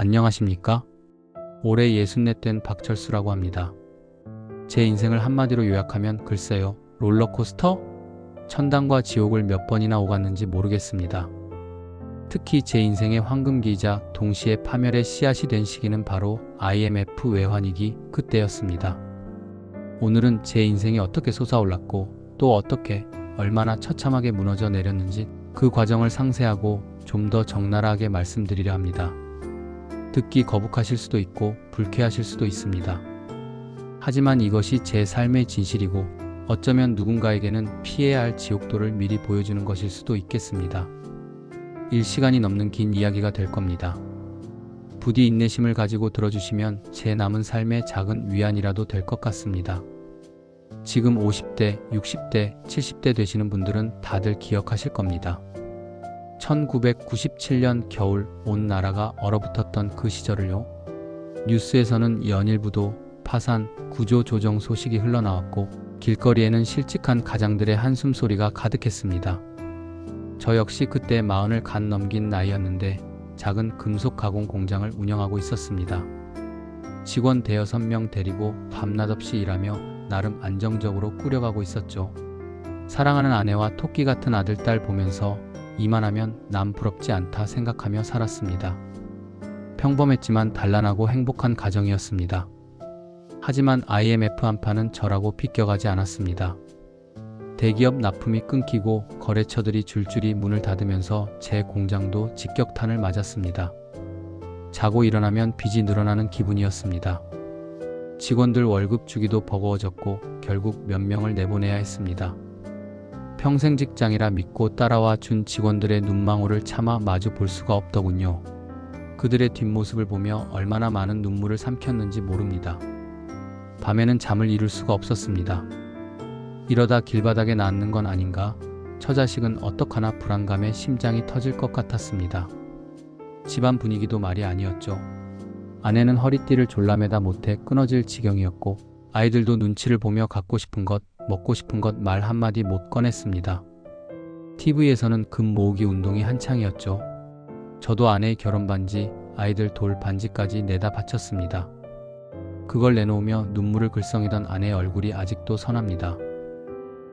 안녕하십니까? 올해 64 된 박철수라고 합니다. 제 인생을 한마디로 요약하면 글쎄요, 롤러코스터? 천당과 지옥을 몇 번이나 오갔는지 모르겠습니다. 특히 제 인생의 황금기이자 동시에 파멸의 씨앗이 된 시기는 바로 IMF 외환위기 그때였습니다. 오늘은 제 인생이 어떻게 솟아올랐고 또 어떻게 얼마나 처참하게 무너져 내렸는지 그 과정을 상세하고 좀 더 적나라하게 말씀드리려 합니다. 듣기 거북하실 수도 있고 불쾌하실 수도 있습니다. 하지만 이것이 제 삶의 진실이고 어쩌면 누군가에게는 피해야 할 지옥도를 미리 보여주는 것일 수도 있겠습니다. 일시간이 넘는 긴 이야기가 될 겁니다. 부디 인내심을 가지고 들어주시면 제 남은 삶의 작은 위안이라도 될 것 같습니다. 지금 50대, 60대, 70대 되시는 분들은 다들 기억하실 겁니다. 1997년 겨울 온 나라가 얼어붙었던 그 시절을요. 뉴스에서는 연일부도 파산, 구조 조정 소식이 흘러나왔고 길거리에는 실직한 가장들의 한숨 소리가 가득했습니다. 저 역시 그때 마흔을 간 넘긴 나이였는데 작은 금속 가공 공장을 운영하고 있었습니다. 직원 대여섯 명 데리고 밤낮 없이 일하며 나름 안정적으로 꾸려가고 있었죠. 사랑하는 아내와 토끼 같은 아들, 딸 보면서 이만하면 남 부럽지 않다 생각하며 살았습니다. 평범했지만 단란하고 행복한 가정이었습니다. 하지만 IMF 한파는 저라고 비껴가지 않았습니다. 대기업 납품이 끊기고 거래처들이 줄줄이 문을 닫으면서 제 공장도 직격탄을 맞았습니다. 자고 일어나면 빚이 늘어나는 기분이었습니다. 직원들 월급 주기도 버거워졌고 결국 몇 명을 내보내야 했습니다. 평생 직장이라 믿고 따라와 준 직원들의 눈망울을 차마 마주 볼 수가 없더군요. 그들의 뒷모습을 보며 얼마나 많은 눈물을 삼켰는지 모릅니다. 밤에는 잠을 이룰 수가 없었습니다. 이러다 길바닥에 낳는 건 아닌가? 처자식은 어떡하나 불안감에 심장이 터질 것 같았습니다. 집안 분위기도 말이 아니었죠. 아내는 허리띠를 졸라매다 못해 끊어질 지경이었고 아이들도 눈치를 보며 갖고 싶은 것, 먹고 싶은 것 말 한마디 못 꺼냈습니다. TV에서는 금 모으기 운동이 한창이었죠. 저도 아내의 결혼 반지, 아이들 돌 반지까지 내다 바쳤습니다. 그걸 내놓으며 눈물을 글썽이던 아내의 얼굴이 아직도 선합니다.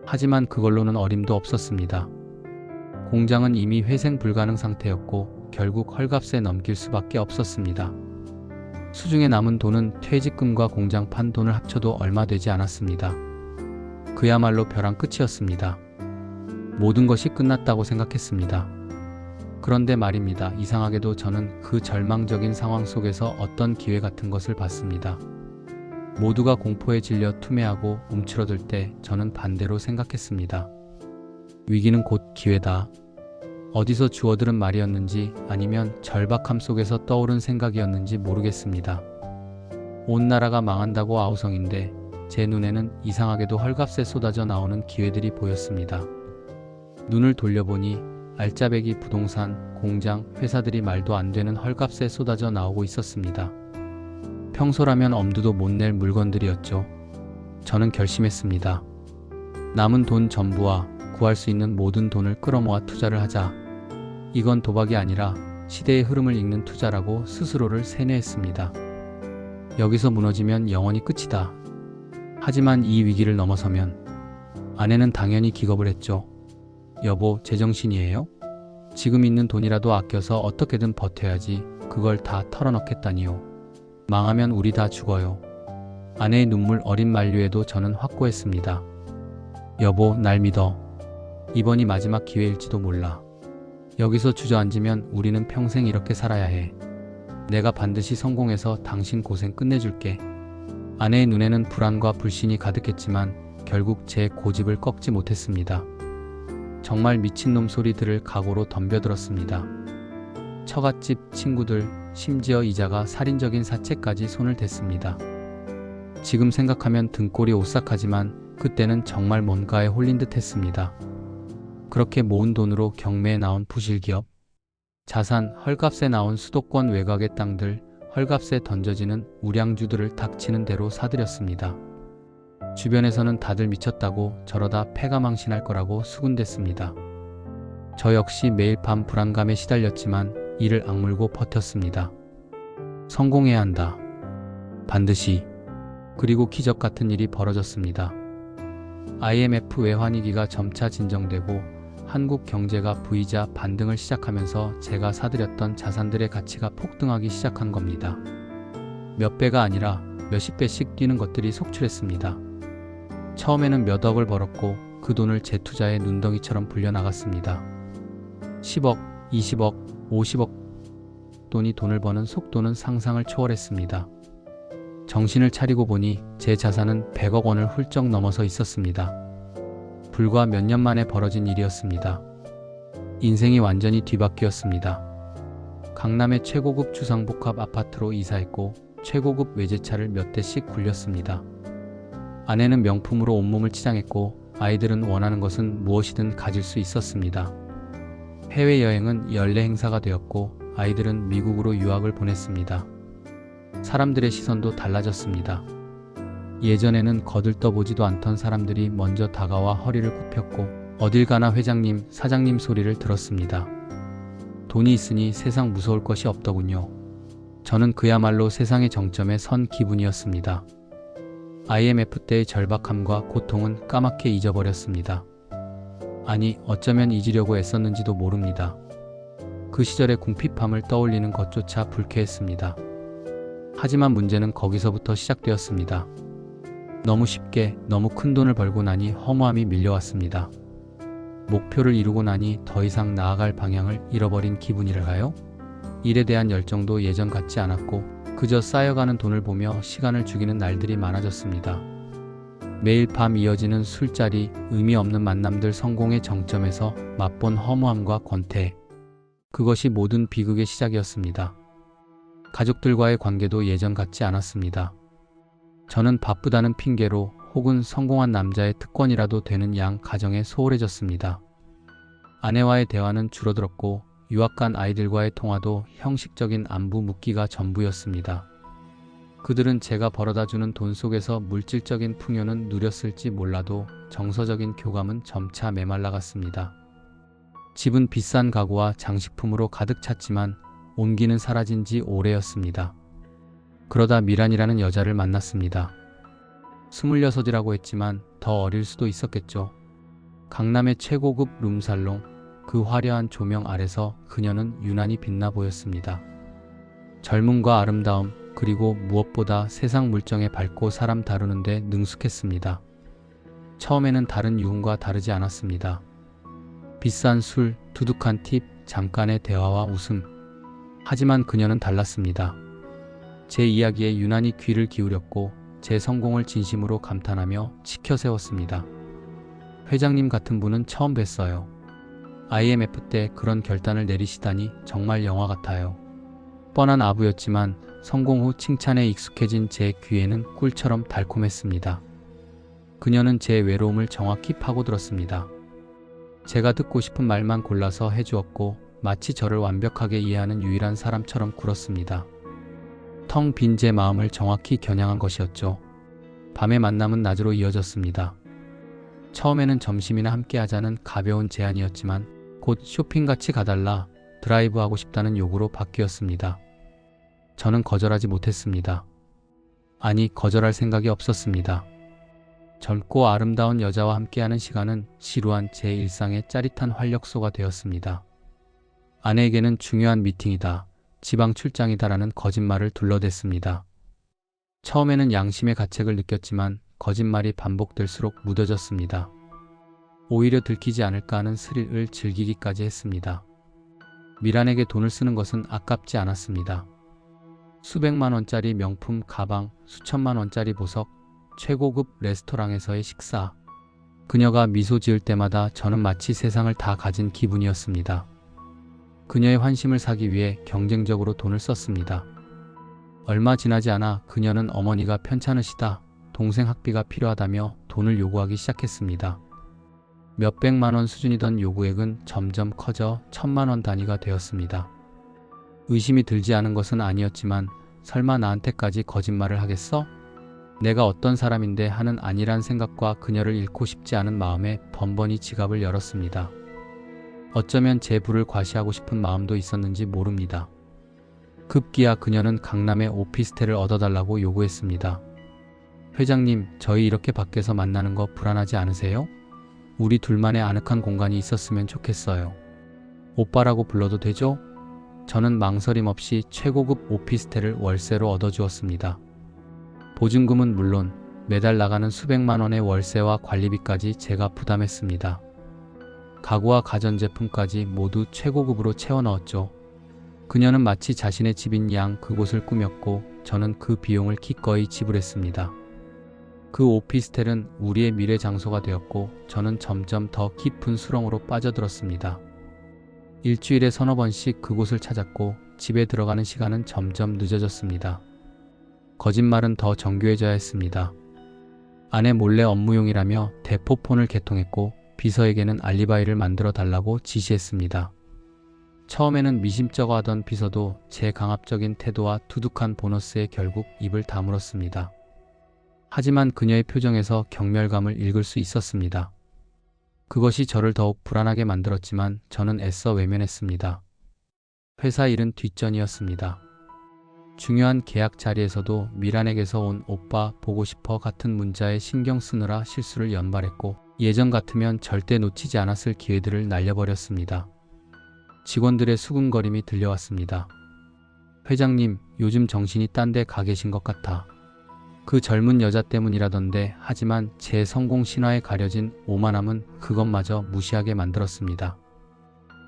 하지만 그걸로는 어림도 없었습니다. 공장은 이미 회생 불가능 상태였고 결국 헐값에 넘길 수밖에 없었습니다. 수중에 남은 돈은 퇴직금과 공장 판 돈을 합쳐도 얼마 되지 않았습니다. 그야말로 벼랑 끝이었습니다. 모든 것이 끝났다고 생각했습니다. 그런데 말입니다. 이상하게도 저는 그 절망적인 상황 속에서 어떤 기회 같은 것을 봤습니다. 모두가 공포에 질려 투매하고 움츠러들 때 저는 반대로 생각했습니다. 위기는 곧 기회다. 어디서 주워들은 말이었는지 아니면 절박함 속에서 떠오른 생각이었는지 모르겠습니다. 온 나라가 망한다고 아우성인데 제 눈에는 이상하게도 헐값에 쏟아져 나오는 기회들이 보였습니다. 눈을 돌려보니 알짜배기 부동산, 공장, 회사들이 말도 안 되는 헐값에 쏟아져 나오고 있었습니다. 평소라면 엄두도 못 낼 물건들이었죠. 저는 결심했습니다. 남은 돈 전부와 구할 수 있는 모든 돈을 끌어모아 투자를 하자. 이건 도박이 아니라 시대의 흐름을 읽는 투자라고 스스로를 세뇌했습니다. 여기서 무너지면 영원히 끝이다. 하지만 이 위기를 넘어서면 아내는 당연히 기겁을 했죠. 여보, 제정신이에요? 지금 있는 돈이라도 아껴서 어떻게든 버텨야지. 그걸 다 털어넣겠다니요. 망하면 우리 다 죽어요. 아내의 눈물 어린 만류에도 저는 확고했습니다. 여보, 날 믿어. 이번이 마지막 기회일지도 몰라. 여기서 주저앉으면 우리는 평생 이렇게 살아야 해. 내가 반드시 성공해서 당신 고생 끝내줄게. 아내의 눈에는 불안과 불신이 가득했지만 결국 제 고집을 꺾지 못했습니다. 정말 미친놈 소리 들을 각오로 덤벼들었습니다. 처갓집 친구들, 심지어 이자가 살인적인 사채까지 손을 댔습니다. 지금 생각하면 등골이 오싹하지만 그때는 정말 뭔가에 홀린 듯 했습니다. 그렇게 모은 돈으로 경매에 나온 부실기업, 자산, 헐값에 나온 수도권 외곽의 땅들, 헐값에 던져지는 우량주들을 닥치는 대로 사들였습니다. 주변에서는 다들 미쳤다고 저러다 패가 망신할 거라고 수군댔습니다. 저 역시 매일 밤 불안감에 시달렸지만 이를 악물고 버텼습니다. 성공해야 한다. 반드시. 그리고 기적 같은 일이 벌어졌습니다. IMF 외환위기가 점차 진정되고 한국 경제가 V자 반등을 시작하면서 제가 사들였던 자산들의 가치가 폭등하기 시작한 겁니다. 몇 배가 아니라 몇십 배씩 뛰는 것들이 속출했습니다. 처음에는 몇 억을 벌었고 그 돈을 재투자에 눈덩이처럼 불려나갔습니다. 10억, 20억, 50억 돈이 돈을 버는 속도는 상상을 초월했습니다. 정신을 차리고 보니 제 자산은 100억 원을 훌쩍 넘어서 있었습니다. 불과 몇 년 만에 벌어진 일이었습니다. 인생이 완전히 뒤바뀌었습니다. 강남의 최고급 주상복합 아파트로 이사했고 최고급 외제차를 몇 대씩 굴렸습니다. 아내는 명품으로 온몸을 치장했고 아이들은 원하는 것은 무엇이든 가질 수 있었습니다. 해외여행은 연례 행사가 되었고 아이들은 미국으로 유학을 보냈습니다. 사람들의 시선도 달라졌습니다. 예전에는 거들떠보지도 않던 사람들이 먼저 다가와 허리를 굽혔고 어딜 가나 회장님, 사장님 소리를 들었습니다. 돈이 있으니 세상 무서울 것이 없더군요. 저는 그야말로 세상의 정점에 선 기분이었습니다. IMF 때의 절박함과 고통은 까맣게 잊어버렸습니다. 아니, 어쩌면 잊으려고 애썼는지도 모릅니다. 그 시절의 궁핍함을 떠올리는 것조차 불쾌했습니다. 하지만 문제는 거기서부터 시작되었습니다. 너무 쉽게 너무 큰 돈을 벌고 나니 허무함이 밀려왔습니다. 목표를 이루고 나니 더 이상 나아갈 방향을 잃어버린 기분이랄까요? 일에 대한 열정도 예전 같지 않았고 그저 쌓여가는 돈을 보며 시간을 죽이는 날들이 많아졌습니다. 매일 밤 이어지는 술자리, 의미 없는 만남들 성공의 정점에서 맛본 허무함과 권태. 그것이 모든 비극의 시작이었습니다. 가족들과의 관계도 예전 같지 않았습니다. 저는 바쁘다는 핑계로 혹은 성공한 남자의 특권이라도 되는 양 가정에 소홀해졌습니다. 아내와의 대화는 줄어들었고 유학 간 아이들과의 통화도 형식적인 안부 묻기가 전부였습니다. 그들은 제가 벌어다 주는 돈 속에서 물질적인 풍요는 누렸을지 몰라도 정서적인 교감은 점차 메말라갔습니다. 집은 비싼 가구와 장식품으로 가득 찼지만 온기는 사라진 지 오래였습니다. 그러다 미란이라는 여자를 만났습니다. 스물여섯이라고 했지만 더 어릴 수도 있었겠죠. 강남의 최고급 룸살롱, 그 화려한 조명 아래서 그녀는 유난히 빛나 보였습니다. 젊음과 아름다움, 그리고 무엇보다 세상 물정에 밝고 사람 다루는데 능숙했습니다. 처음에는 다른 유흥과 다르지 않았습니다. 비싼 술, 두둑한 팁, 잠깐의 대화와 웃음. 하지만 그녀는 달랐습니다. 제 이야기에 유난히 귀를 기울였고 제 성공을 진심으로 감탄하며 치켜 세웠습니다. 회장님 같은 분은 처음 뵀어요. IMF 때 그런 결단을 내리시다니 정말 영화 같아요. 뻔한 아부였지만 성공 후 칭찬에 익숙해진 제 귀에는 꿀처럼 달콤했습니다. 그녀는 제 외로움을 정확히 파고들었습니다. 제가 듣고 싶은 말만 골라서 해주었고 마치 저를 완벽하게 이해하는 유일한 사람처럼 굴었습니다. 텅 빈 제 마음을 정확히 겨냥한 것이었죠. 밤의 만남은 낮으로 이어졌습니다. 처음에는 점심이나 함께 하자는 가벼운 제안이었지만 곧 쇼핑같이 가달라 드라이브 하고 싶다는 요구로 바뀌었습니다. 저는 거절하지 못했습니다. 아니, 거절할 생각이 없었습니다. 젊고 아름다운 여자와 함께하는 시간은 지루한 제 일상의 짜릿한 활력소가 되었습니다. 아내에게는 중요한 미팅이다, 지방 출장이다라는 거짓말을 둘러댔습니다. 처음에는 양심의 가책을 느꼈지만 거짓말이 반복될수록 무뎌졌습니다. 오히려 들키지 않을까 하는 스릴을 즐기기까지 했습니다. 미란에게 돈을 쓰는 것은 아깝지 않았습니다. 수백만 원짜리 명품 가방, 수천만 원짜리 보석, 최고급 레스토랑에서의 식사. 그녀가 미소 지을 때마다 저는 마치 세상을 다 가진 기분이었습니다. 그녀의 환심을 사기 위해 경쟁적으로 돈을 썼습니다. 얼마 지나지 않아 그녀는 어머니가 편찮으시다, 동생 학비가 필요하다며 돈을 요구하기 시작했습니다. 몇백만 원 수준이던 요구액은 점점 커져 천만 원 단위가 되었습니다. 의심이 들지 않은 것은 아니었지만 설마 나한테까지 거짓말을 하겠어? 내가 어떤 사람인데 하는 아니란 생각과 그녀를 잃고 싶지 않은 마음에 번번이 지갑을 열었습니다. 어쩌면 제 부를 과시하고 싶은 마음도 있었는지 모릅니다. 급기야 그녀는 강남의 오피스텔을 얻어달라고 요구했습니다. 회장님, 저희 이렇게 밖에서 만나는 거 불안하지 않으세요? 우리 둘만의 아늑한 공간이 있었으면 좋겠어요. 오빠라고 불러도 되죠? 저는 망설임 없이 최고급 오피스텔을 월세로 얻어주었습니다. 보증금은 물론 매달 나가는 수백만 원의 월세와 관리비까지 제가 부담했습니다. 가구와 가전제품까지 모두 최고급으로 채워 넣었죠. 그녀는 마치 자신의 집인 양 그곳을 꾸몄고 저는 그 비용을 기꺼이 지불했습니다. 그 오피스텔은 우리의 미래 장소가 되었고 저는 점점 더 깊은 수렁으로 빠져들었습니다. 일주일에 서너 번씩 그곳을 찾았고 집에 들어가는 시간은 점점 늦어졌습니다. 거짓말은 더 정교해져야 했습니다. 아내 몰래 업무용이라며 대포폰을 개통했고 비서에게는 알리바이를 만들어 달라고 지시했습니다. 처음에는 미심쩍어 하던 비서도 제 강압적인 태도와 두둑한 보너스에 결국 입을 다물었습니다. 하지만 그녀의 표정에서 경멸감을 읽을 수 있었습니다. 그것이 저를 더욱 불안하게 만들었지만 저는 애써 외면했습니다. 회사 일은 뒷전이었습니다. 중요한 계약 자리에서도 미란에게서 온 오빠 보고 싶어 같은 문자에 신경 쓰느라 실수를 연발했고 예전 같으면 절대 놓치지 않았을 기회들을 날려버렸습니다. 직원들의 수군거림이 들려왔습니다. 회장님, 요즘 정신이 딴 데 가 계신 것 같아. 그 젊은 여자 때문이라던데 하지만 제 성공 신화에 가려진 오만함은 그것마저 무시하게 만들었습니다.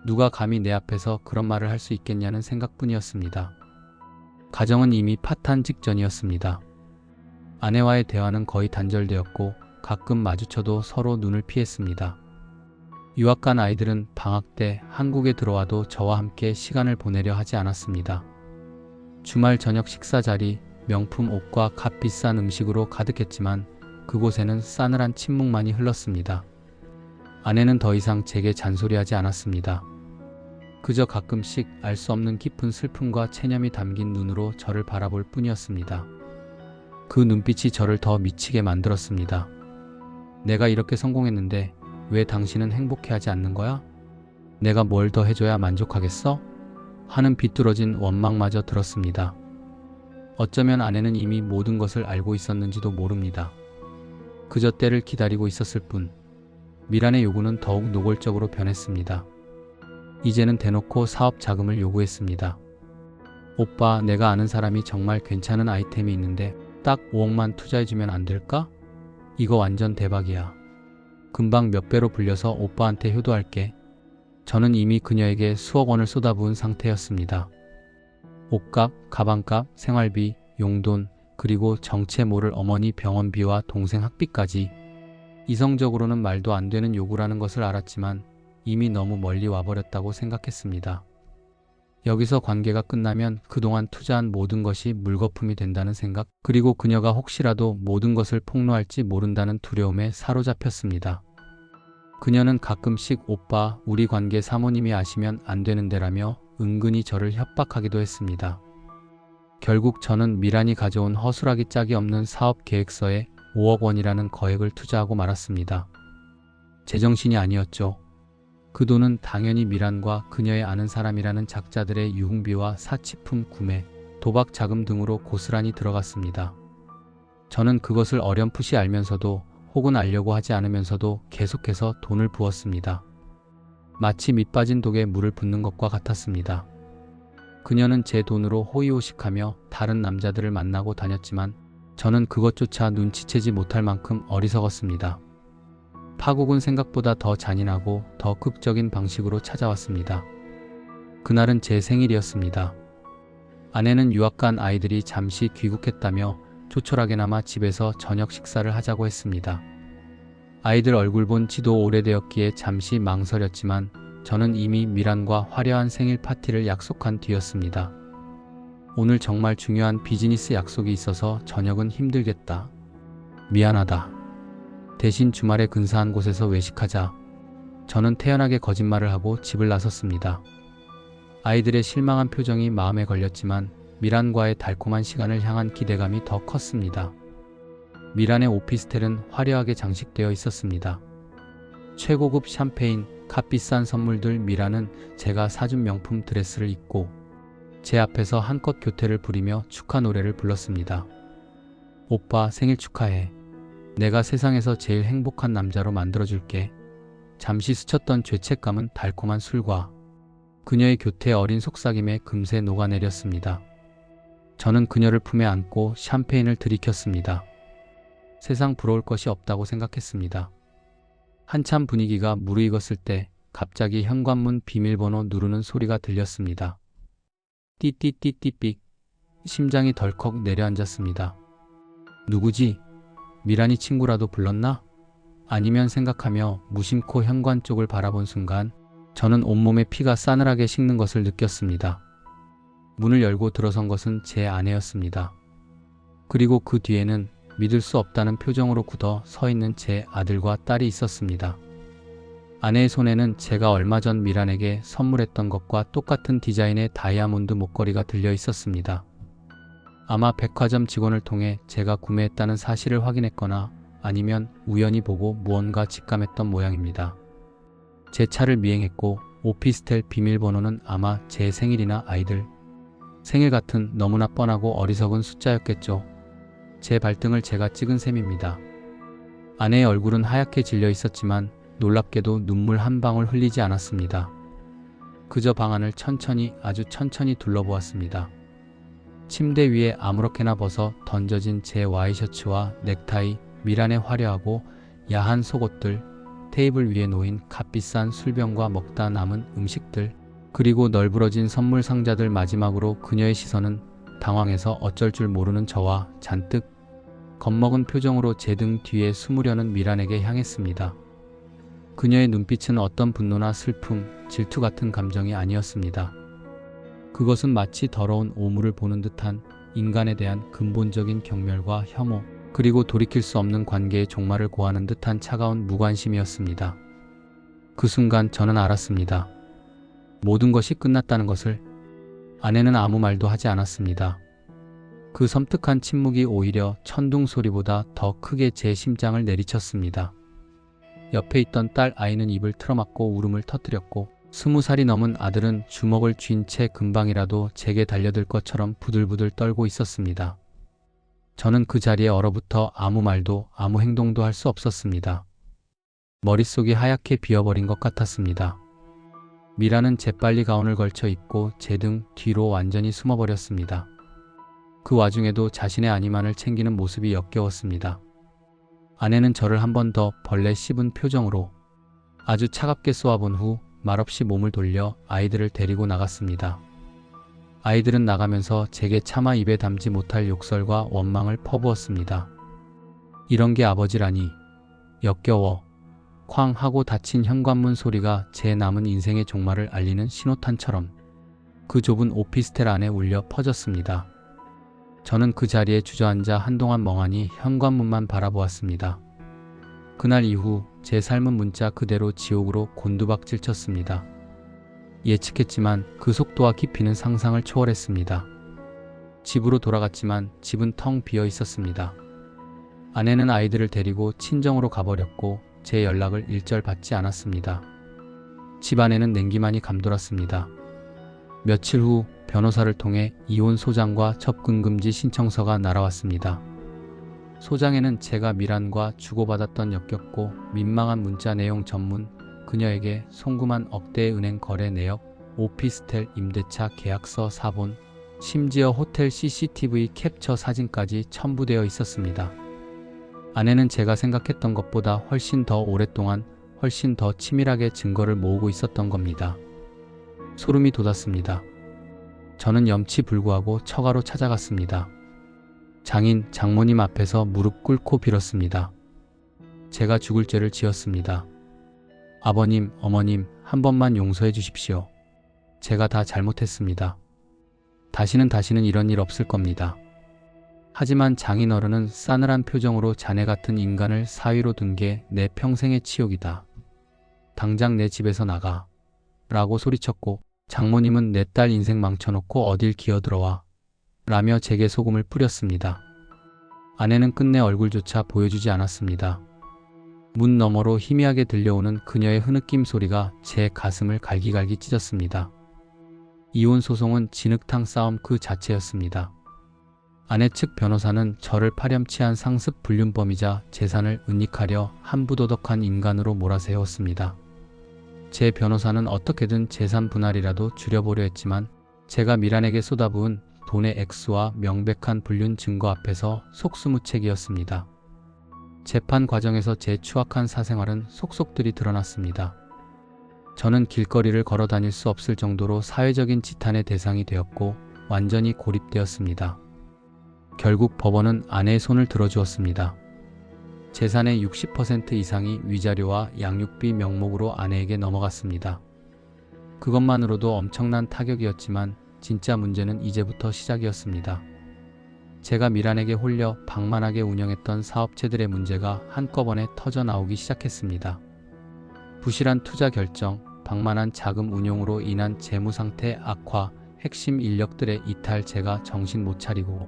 누가 감히 내 앞에서 그런 말을 할 수 있겠냐는 생각뿐이었습니다. 가정은 이미 파탄 직전이었습니다. 아내와의 대화는 거의 단절되었고 가끔 마주쳐도 서로 눈을 피했습니다. 유학 간 아이들은 방학 때 한국에 들어와도 저와 함께 시간을 보내려 하지 않았습니다. 주말 저녁 식사 자리, 명품 옷과 값비싼 음식으로 가득했지만 그곳에는 싸늘한 침묵만이 흘렀습니다. 아내는 더 이상 제게 잔소리하지 않았습니다. 그저 가끔씩 알 수 없는 깊은 슬픔과 체념이 담긴 눈으로 저를 바라볼 뿐이었습니다. 그 눈빛이 저를 더 미치게 만들었습니다. 내가 이렇게 성공했는데 왜 당신은 행복해하지 않는 거야? 내가 뭘 더 해줘야 만족하겠어? 하는 비뚤어진 원망마저 들었습니다. 어쩌면 아내는 이미 모든 것을 알고 있었는지도 모릅니다. 그저 때를 기다리고 있었을 뿐. 미란의 요구는 더욱 노골적으로 변했습니다. 이제는 대놓고 사업 자금을 요구했습니다. 오빠, 내가 아는 사람이 정말 괜찮은 아이템이 있는데 딱 5억만 투자해주면 안 될까? 이거 완전 대박이야. 금방 몇 배로 불려서 오빠한테 효도할게. 저는 이미 그녀에게 수억 원을 쏟아부은 상태였습니다. 옷값, 가방값, 생활비, 용돈, 그리고 정체 모를 어머니 병원비와 동생 학비까지 이성적으로는 말도 안 되는 요구라는 것을 알았지만 이미 너무 멀리 와버렸다고 생각했습니다. 여기서 관계가 끝나면 그동안 투자한 모든 것이 물거품이 된다는 생각, 그리고 그녀가 혹시라도 모든 것을 폭로할지 모른다는 두려움에 사로잡혔습니다. 그녀는 가끔씩 오빠, 우리 관계 사모님이 아시면 안 되는데라며 은근히 저를 협박하기도 했습니다. 결국 저는 미란이 가져온 허술하기 짝이 없는 사업 계획서에 5억 원이라는 거액을 투자하고 말았습니다. 제정신이 아니었죠. 그 돈은 당연히 미란과 그녀의 아는 사람이라는 작자들의 유흥비와 사치품 구매, 도박 자금 등으로 고스란히 들어갔습니다. 저는 그것을 어렴풋이 알면서도 혹은 알려고 하지 않으면서도 계속해서 돈을 부었습니다. 마치 밑 빠진 독에 물을 붓는 것과 같았습니다. 그녀는 제 돈으로 호의호식하며 다른 남자들을 만나고 다녔지만 저는 그것조차 눈치채지 못할 만큼 어리석었습니다. 파국은 생각보다 더 잔인하고 더 극적인 방식으로 찾아왔습니다. 그날은 제 생일이었습니다. 아내는 유학 간 아이들이 잠시 귀국했다며 조촐하게나마 집에서 저녁 식사를 하자고 했습니다. 아이들 얼굴 본 지도 오래되었기에 잠시 망설였지만 저는 이미 미란과 화려한 생일 파티를 약속한 뒤였습니다. 오늘 정말 중요한 비즈니스 약속이 있어서 저녁은 힘들겠다. 미안하다. 대신 주말에 근사한 곳에서 외식하자. 저는 태연하게 거짓말을 하고 집을 나섰습니다. 아이들의 실망한 표정이 마음에 걸렸지만 미란과의 달콤한 시간을 향한 기대감이 더 컸습니다. 미란의 오피스텔은 화려하게 장식되어 있었습니다. 최고급 샴페인, 값비싼 선물들 미란은 제가 사준 명품 드레스를 입고 제 앞에서 한껏 교태를 부리며 축하 노래를 불렀습니다. 오빠 생일 축하해. 내가 세상에서 제일 행복한 남자로 만들어줄게. 잠시 스쳤던 죄책감은 달콤한 술과 그녀의 교태 어린 속삭임에 금세 녹아내렸습니다. 저는 그녀를 품에 안고 샴페인을 들이켰습니다. 세상 부러울 것이 없다고 생각했습니다. 한참 분위기가 무르익었을 때 갑자기 현관문 비밀번호 누르는 소리가 들렸습니다. 띠띠띠띠삑 심장이 덜컥 내려앉았습니다. 누구지? 미란이 친구라도 불렀나? 아니면 생각하며 무심코 현관 쪽을 바라본 순간 저는 온몸에 피가 싸늘하게 식는 것을 느꼈습니다. 문을 열고 들어선 것은 제 아내였습니다. 그리고 그 뒤에는 믿을 수 없다는 표정으로 굳어 서 있는 제 아들과 딸이 있었습니다. 아내의 손에는 제가 얼마 전 미란에게 선물했던 것과 똑같은 디자인의 다이아몬드 목걸이가 들려 있었습니다. 아마 백화점 직원을 통해 제가 구매했다는 사실을 확인했거나 아니면 우연히 보고 무언가 직감했던 모양입니다. 제 차를 미행했고 오피스텔 비밀번호는 아마 제 생일이나 아이들 생일 같은 너무나 뻔하고 어리석은 숫자였겠죠. 제 발등을 제가 찍은 셈입니다. 아내의 얼굴은 하얗게 질려 있었지만 놀랍게도 눈물 한 방울 흘리지 않았습니다. 그저 방 안을 천천히 아주 천천히 둘러보았습니다. 침대 위에 아무렇게나 벗어 던져진 제 와이셔츠와 넥타이, 미란의 화려하고 야한 속옷들, 테이블 위에 놓인 값비싼 술병과 먹다 남은 음식들, 그리고 널브러진 선물 상자들 마지막으로 그녀의 시선은 당황해서 어쩔 줄 모르는 저와 잔뜩 겁먹은 표정으로 제 등 뒤에 숨으려는 미란에게 향했습니다. 그녀의 눈빛은 어떤 분노나 슬픔, 질투 같은 감정이 아니었습니다. 그것은 마치 더러운 오물을 보는 듯한 인간에 대한 근본적인 경멸과 혐오, 그리고 돌이킬 수 없는 관계의 종말을 고하는 듯한 차가운 무관심이었습니다. 그 순간 저는 알았습니다. 모든 것이 끝났다는 것을 아내는 아무 말도 하지 않았습니다. 그 섬뜩한 침묵이 오히려 천둥 소리보다 더 크게 제 심장을 내리쳤습니다. 옆에 있던 딸 아이는 입을 틀어막고 울음을 터뜨렸고 스무 살이 넘은 아들은 주먹을 쥔 채 금방이라도 제게 달려들 것처럼 부들부들 떨고 있었습니다. 저는 그 자리에 얼어붙어 아무 말도 아무 행동도 할 수 없었습니다. 머릿속이 하얗게 비어버린 것 같았습니다. 미라는 재빨리 가운을 걸쳐 입고 제 등 뒤로 완전히 숨어버렸습니다. 그 와중에도 자신의 아니만을 챙기는 모습이 역겨웠습니다. 아내는 저를 한 번 더 벌레 씹은 표정으로 아주 차갑게 쏘아본 후 말없이 몸을 돌려 아이들을 데리고 나갔습니다. 아이들은 나가면서 제게 차마 입에 담지 못할 욕설과 원망을 퍼부었습니다. 이런 게 아버지라니 역겨워 쾅 하고 닫힌 현관문 소리가 제 남은 인생의 종말을 알리는 신호탄처럼 그 좁은 오피스텔 안에 울려 퍼졌습니다. 저는 그 자리에 주저앉아 한동안 멍하니 현관문만 바라보았습니다. 그날 이후 제 삶은 문자 그대로 지옥으로 곤두박질 쳤습니다. 예측했지만 그 속도와 깊이는 상상을 초월했습니다. 집으로 돌아갔지만 집은 텅 비어 있었습니다. 아내는 아이들을 데리고 친정으로 가버렸고 제 연락을 일절 받지 않았습니다. 집안에는 냉기만이 감돌았습니다. 며칠 후 변호사를 통해 이혼 소장과 접근 금지 신청서가 날아왔습니다. 소장에는 제가 미란과 주고받았던 역겹고 민망한 문자 내용 전문, 그녀에게 송금한 억대의 은행 거래 내역, 오피스텔 임대차 계약서 사본, 심지어 호텔 CCTV 캡처 사진까지 첨부되어 있었습니다. 아내는 제가 생각했던 것보다 훨씬 더 오랫동안 훨씬 더 치밀하게 증거를 모으고 있었던 겁니다. 소름이 돋았습니다. 저는 염치 불구하고 처가로 찾아갔습니다. 장인, 장모님 앞에서 무릎 꿇고 빌었습니다. 제가 죽을 죄를 지었습니다. 아버님, 어머님, 한 번만 용서해 주십시오. 제가 다 잘못했습니다. 다시는 다시는 이런 일 없을 겁니다. 하지만 장인 어른은 싸늘한 표정으로 자네 같은 인간을 사위로 둔 게 내 평생의 치욕이다. 당장 내 집에서 나가. 라고 소리쳤고 장모님은 내 딸 인생 망쳐놓고 어딜 기어들어와. 라며 제게 소금을 뿌렸습니다. 아내는 끝내 얼굴조차 보여주지 않았습니다. 문 너머로 희미하게 들려오는 그녀의 흐느낌 소리가 제 가슴을 갈기갈기 찢었습니다. 이혼 소송은 진흙탕 싸움 그 자체였습니다. 아내 측 변호사는 저를 파렴치한 상습 불륜범이자 재산을 은닉하려 한부도덕한 인간으로 몰아세웠습니다. 제 변호사는 어떻게든 재산 분할이라도 줄여보려 했지만 제가 미란에게 쏟아부은 돈의 액수와 명백한 불륜 증거 앞에서 속수무책이었습니다. 재판 과정에서 제 추악한 사생활은 속속들이 드러났습니다. 저는 길거리를 걸어 다닐 수 없을 정도로 사회적인 지탄의 대상이 되었고 완전히 고립되었습니다. 결국 법원은 아내의 손을 들어주었습니다. 재산의 60% 이상이 위자료와 양육비 명목으로 아내에게 넘어갔습니다. 그것만으로도 엄청난 타격이었지만 진짜 문제는 이제부터 시작이었습니다. 제가 미란에게 홀려 방만하게 운영했던 사업체들의 문제가 한꺼번에 터져 나오기 시작했습니다. 부실한 투자 결정, 방만한 자금 운용으로 인한 재무 상태 악화, 핵심 인력들의 이탈 제가 정신 못 차리고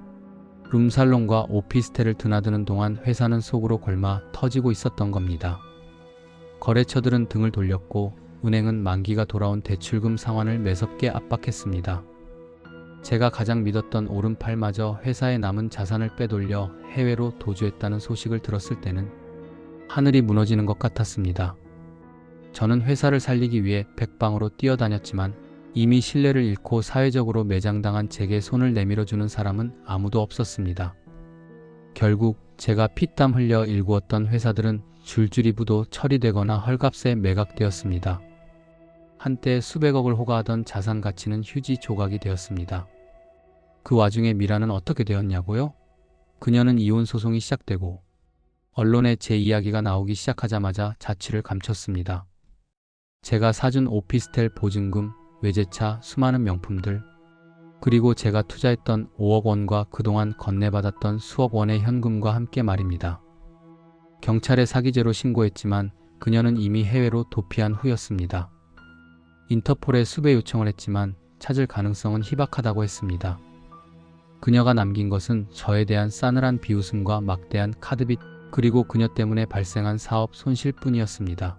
룸살롱과 오피스텔을 드나드는 동안 회사는 속으로 골마 터지고 있었던 겁니다. 거래처들은 등을 돌렸고 은행은 만기가 돌아온 대출금 상환을 매섭게 압박했습니다. 제가 가장 믿었던 오른팔마저 회사의 남은 자산을 빼돌려 해외로 도주했다는 소식을 들었을 때는 하늘이 무너지는 것 같았습니다. 저는 회사를 살리기 위해 백방으로 뛰어다녔지만 이미 신뢰를 잃고 사회적으로 매장당한 제게 손을 내밀어주는 사람은 아무도 없었습니다. 결국 제가 피땀 흘려 일구었던 회사들은 줄줄이 부도 처리되거나 헐값에 매각되었습니다. 한때 수백억을 호가하던 자산 가치는 휴지 조각이 되었습니다. 그 와중에 미라는 어떻게 되었냐고요? 그녀는 이혼 소송이 시작되고 언론에 제 이야기가 나오기 시작하자마자 자취를 감췄습니다. 제가 사준 오피스텔 보증금, 외제차, 수많은 명품들, 그리고 제가 투자했던 5억 원과 그동안 건네받았던 수억 원의 현금과 함께 말입니다. 경찰에 사기죄로 신고했지만 그녀는 이미 해외로 도피한 후였습니다. 인터폴에 수배 요청을 했지만 찾을 가능성은 희박하다고 했습니다. 그녀가 남긴 것은 저에 대한 싸늘한 비웃음과 막대한 카드빚 그리고 그녀 때문에 발생한 사업 손실 뿐이었습니다.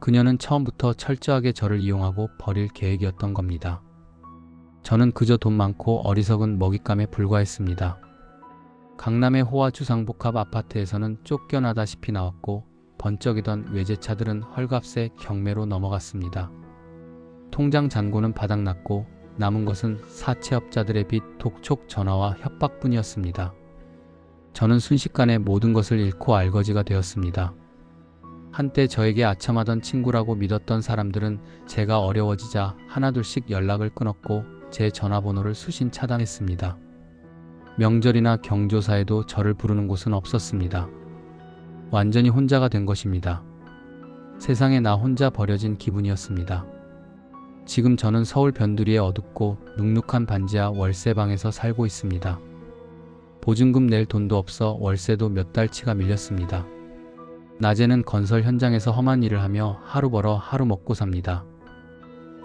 그녀는 처음부터 철저하게 저를 이용하고 버릴 계획이었던 겁니다. 저는 그저 돈 많고 어리석은 먹잇감에 불과했습니다. 강남의 호화 주 상복합 아파트에서는 쫓겨나다시피 나왔고 번쩍이던 외제차들은 헐값에 경매로 넘어갔습니다. 통장 잔고는 바닥났고 남은 것은 사채업자들의 빚, 독촉 전화와 협박뿐이었습니다. 저는 순식간에 모든 것을 잃고 알거지가 되었습니다. 한때 저에게 아첨하던 친구라고 믿었던 사람들은 제가 어려워지자 하나둘씩 연락을 끊었고 제 전화번호를 수신 차단했습니다. 명절이나 경조사에도 저를 부르는 곳은 없었습니다. 완전히 혼자가 된 것입니다. 세상에 나 혼자 버려진 기분이었습니다. 지금 저는 서울 변두리의 어둡고 눅눅한 반지하 월세방에서 살고 있습니다. 보증금 낼 돈도 없어 월세도 몇 달치가 밀렸습니다. 낮에는 건설 현장에서 험한 일을 하며 하루 벌어 하루 먹고 삽니다.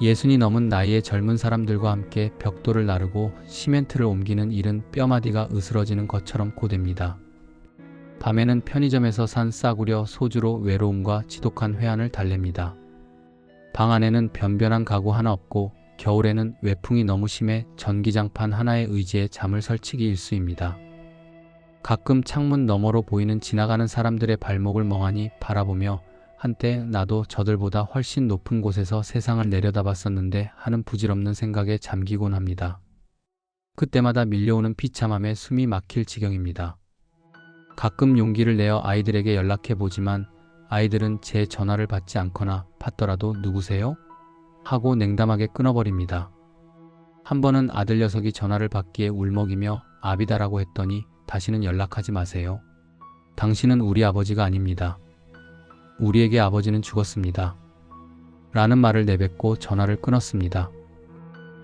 예순이 넘은 나이의 젊은 사람들과 함께 벽돌을 나르고 시멘트를 옮기는 일은 뼈마디가 으스러지는 것처럼 고됩니다. 밤에는 편의점에서 산 싸구려 소주로 외로움과 지독한 회한을 달랩니다. 방 안에는 변변한 가구 하나 없고 겨울에는 외풍이 너무 심해 전기장판 하나에 의지해 잠을 설치기 일수입니다. 가끔 창문 너머로 보이는 지나가는 사람들의 발목을 멍하니 바라보며 한때 나도 저들보다 훨씬 높은 곳에서 세상을 내려다봤었는데 하는 부질없는 생각에 잠기곤 합니다. 그때마다 밀려오는 비참함에 숨이 막힐 지경입니다. 가끔 용기를 내어 아이들에게 연락해 보지만 아이들은 제 전화를 받지 않거나 받더라도 누구세요? 하고 냉담하게 끊어버립니다. 한 번은 아들 녀석이 전화를 받기에 울먹이며 아비다라고 했더니 다시는 연락하지 마세요. 당신은 우리 아버지가 아닙니다. 우리에게 아버지는 죽었습니다. 라는 말을 내뱉고 전화를 끊었습니다.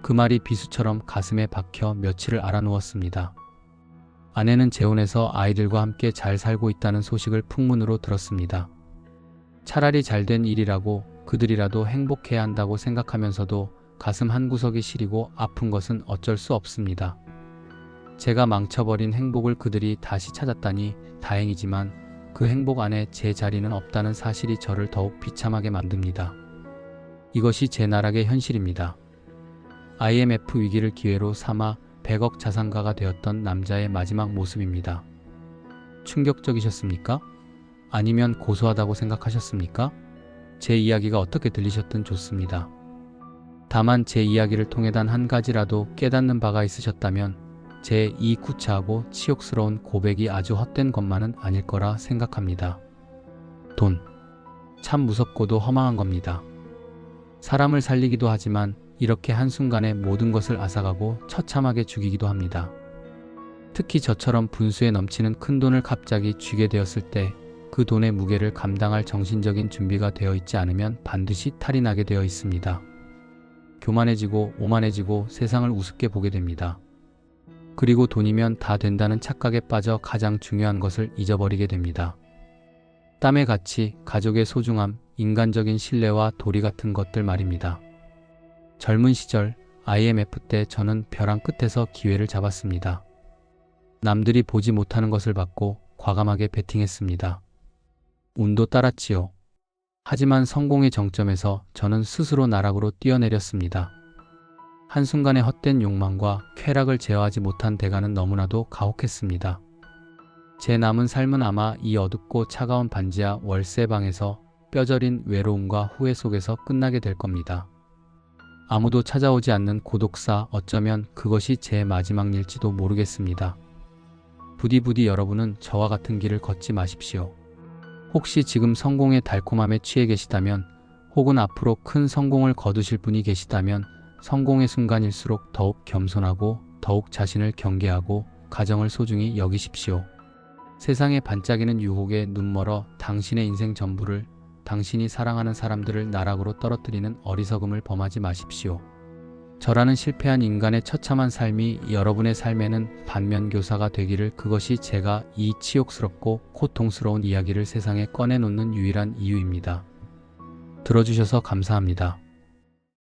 그 말이 비수처럼 가슴에 박혀 며칠을 알아누웠습니다. 아내는 재혼해서 아이들과 함께 잘 살고 있다는 소식을 풍문으로 들었습니다. 차라리 잘된 일이라고 그들이라도 행복해야 한다고 생각하면서도 가슴 한구석이 시리고 아픈 것은 어쩔 수 없습니다. 제가 망쳐버린 행복을 그들이 다시 찾았다니 다행이지만 그 행복 안에 제 자리는 없다는 사실이 저를 더욱 비참하게 만듭니다. 이것이 제 나락의 현실입니다. IMF 위기를 기회로 삼아 100억 자산가가 되었던 남자의 마지막 모습입니다. 충격적이셨습니까? 아니면 고소하다고 생각하셨습니까? 제 이야기가 어떻게 들리셨든 좋습니다. 다만 제 이야기를 통해 단 한 가지라도 깨닫는 바가 있으셨다면 제 이 구차하고 치욕스러운 고백이 아주 헛된 것만은 아닐 거라 생각합니다. 돈. 참 무섭고도 허망한 겁니다. 사람을 살리기도 하지만 이렇게 한순간에 모든 것을 앗아가고 처참하게 죽이기도 합니다. 특히 저처럼 분수에 넘치는 큰 돈을 갑자기 쥐게 되었을 때 그 돈의 무게를 감당할 정신적인 준비가 되어 있지 않으면 반드시 탈이 나게 되어 있습니다. 교만해지고 오만해지고 세상을 우습게 보게 됩니다. 그리고 돈이면 다 된다는 착각에 빠져 가장 중요한 것을 잊어버리게 됩니다. 땀의 가치, 가족의 소중함, 인간적인 신뢰와 도리 같은 것들 말입니다. 젊은 시절 IMF 때 저는 벼랑 끝에서 기회를 잡았습니다. 남들이 보지 못하는 것을 받고 과감하게 베팅했습니다. 운도 따랐지요. 하지만 성공의 정점에서 저는 스스로 나락으로 뛰어내렸습니다. 한순간의 헛된 욕망과 쾌락을 제어하지 못한 대가는 너무나도 가혹했습니다. 제 남은 삶은 아마 이 어둡고 차가운 반지하 월세방에서 뼈저린 외로움과 후회 속에서 끝나게 될 겁니다. 아무도 찾아오지 않는 고독사 어쩌면 그것이 제 마지막 일지도 모르겠습니다. 부디 부디 여러분은 저와 같은 길을 걷지 마십시오. 혹시 지금 성공의 달콤함에 취해 계시다면 혹은 앞으로 큰 성공을 거두실 분이 계시다면 성공의 순간일수록 더욱 겸손하고 더욱 자신을 경계하고 가정을 소중히 여기십시오. 세상에 반짝이는 유혹에 눈멀어 당신의 인생 전부를 당신이 사랑하는 사람들을 나락으로 떨어뜨리는 어리석음을 범하지 마십시오. 저라는 실패한 인간의 처참한 삶이 여러분의 삶에는 반면교사가 되기를 그것이 제가 이 치욕스럽고 고통스러운 이야기를 세상에 꺼내놓는 유일한 이유입니다. 들어주셔서 감사합니다.